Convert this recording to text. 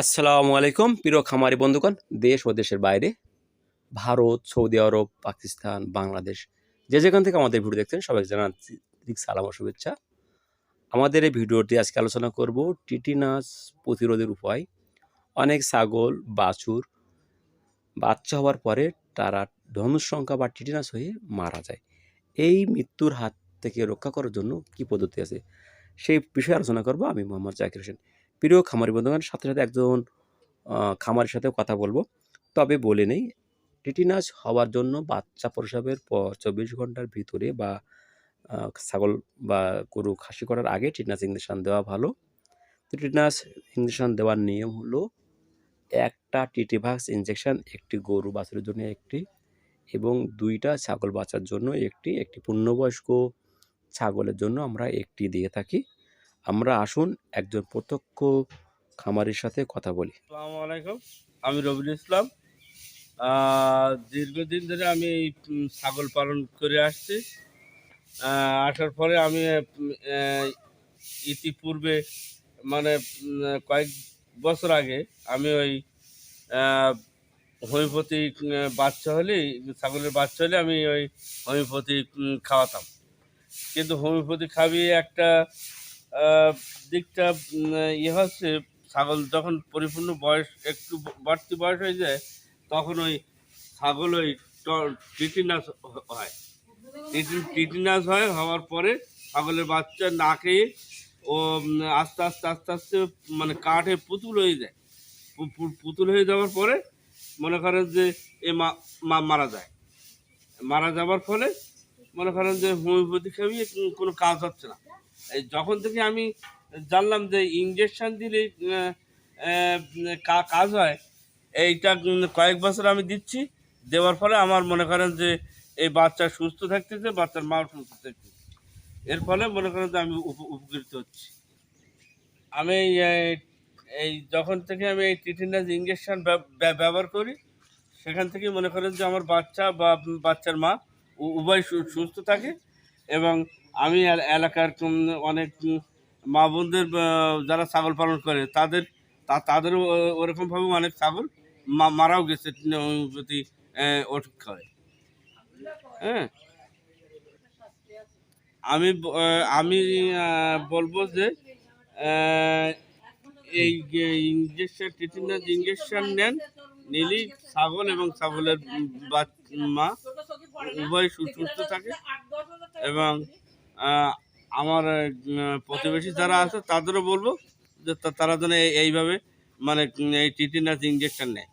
আসসালামু আলাইকুম, প্রিয় খামারি বন্ধুগণ, দেশ ও দেশের বাইরে, ভারত, সৌদি আরব, পাকিস্তান, বাংলাদেশ, যে যেখান থেকে আমাদের ভিডিও দেখছেন সবাই দিক সালাম ও শুভেচ্ছা। আমাদের এই ভিডিওটি আজকে আলোচনা করব টিটিনাস প্রতিরোধের উপায়। অনেক ছাগল, বাছুর বাচ্চা হওয়ার পরে তারা ধনুসংখ্যা বা টিটিনাস হয়ে মারা যায়। এই মৃত্যুর হাত থেকে রক্ষা করার জন্য কি পদ্ধতি আছে, সেই বিষয়ে আলোচনা করব আমি মোহাম্মদ জাকির হোসেন। প্রিয় খামারি বন্ধুগণ, সাথে সাথে একজন খামারের সাথে কথা বলব। তবে বলে নেই, টিটিনাস হওয়ার জন্য বাচ্চা প্রসবের পর চব্বিশ ঘণ্টার ভিতরে বা ছাগল বা গরু খাসি করার আগে টিটনাস ইঞ্জেকশন দেওয়া ভালো। টিটনাস ইঞ্জেকশন দেওয়ার নিয়ম হলো, একটা টিটিভাক্স ইঞ্জেকশন একটি গরু বাছুরের জন্য একটি এবং দুইটা ছাগল বাচ্চার জন্য একটি। একটি পূর্ণবয়স্ক ছাগলের জন্য আমরা একটি দিয়ে থাকি। আমরা আসুন একজন প্রত্যক্ষ খামারির সাথে কথা বলি। আসসালামু আমি রবিউল ইসলাম। দীর্ঘদিন ধরে আমি ছাগল পালন করে আসছি। আসার পরে আমি ইতিপূর্বে মানে কয়েক বছর আগে আমি ওই আহ, হোমিওপ্যাথিক বাচ্চা হলে ছাগলের বাচ্চা হলে আমি ওই হোমিওপ্যাথি খাওয়াতাম। কিন্তু হোমিওপ্যাথি খাবিয়ে একটা দিকটা ইয়ে হচ্ছে, ছাগল যখন পরিপূর্ণ বয়স, একটু বাড়তি বয়স হয়ে যায়, তখন ওই ছাগল ওই টিটিনাস হয়। টিটি- টিটিনাস হয়, হওয়ার পরে ছাগলের বাচ্চা না খেয়ে ও আস্তে আস্তে আস্তে আস্তে মানে কাঠে পুতুল হয়ে যায়। পুতুল হয়ে যাওয়ার পরে মনে করেন যে এ মা- মারা যায়। মারা যাওয়ার ফলে মনে করেন যে হোমিওপ্যাথি খাইয়ে কোনো কাজ হচ্ছে না। যখন থেকে আমি জানলাম যে ইঞ্জেকশন দিলে কাজ হয়, এইটা কয়েক বছর আমি দিচ্ছি। দেওয়ার ফলে আমার মনে করেন যে এই বাচ্চা সুস্থ থাকতেছে, বাচ্চার মাও সুস্থ থাকতেছে। এর ফলে মনে করেন যে আমি উপ- উপকৃত হচ্ছি। আমি এই- যখন থেকে আমি এই টিটিনাস ইঞ্জেকশন ব্যবহার করি, সেখান থেকে মনে করেন যে আমার বাচ্চা বা বাচ্চার মা উভয় সুস্থ থাকে। এবং আমি এলাকার অনেক মা বোনদের যারা ছাগল পালন করে, তাদের, তা- তাদেরও ওরকমভাবে অনেক ছাগল মারাও গেছে প্রতি ওষুধ খাওয়ায় হ্যাঁ। আমি আমি বলব যে এই ইঞ্জেকশন টিটিনাস ইঞ্জেকশন নেন, নিলেই ছাগল এবং ছাগলের মা উভয় সুস্থ থাকে এবং আমার প্রতিবেশী যারা আছে তাদেরও বলব যে তারা যেন এই- এইভাবে মানে এই এই টিটিনাস ইঞ্জেকশন নেয়।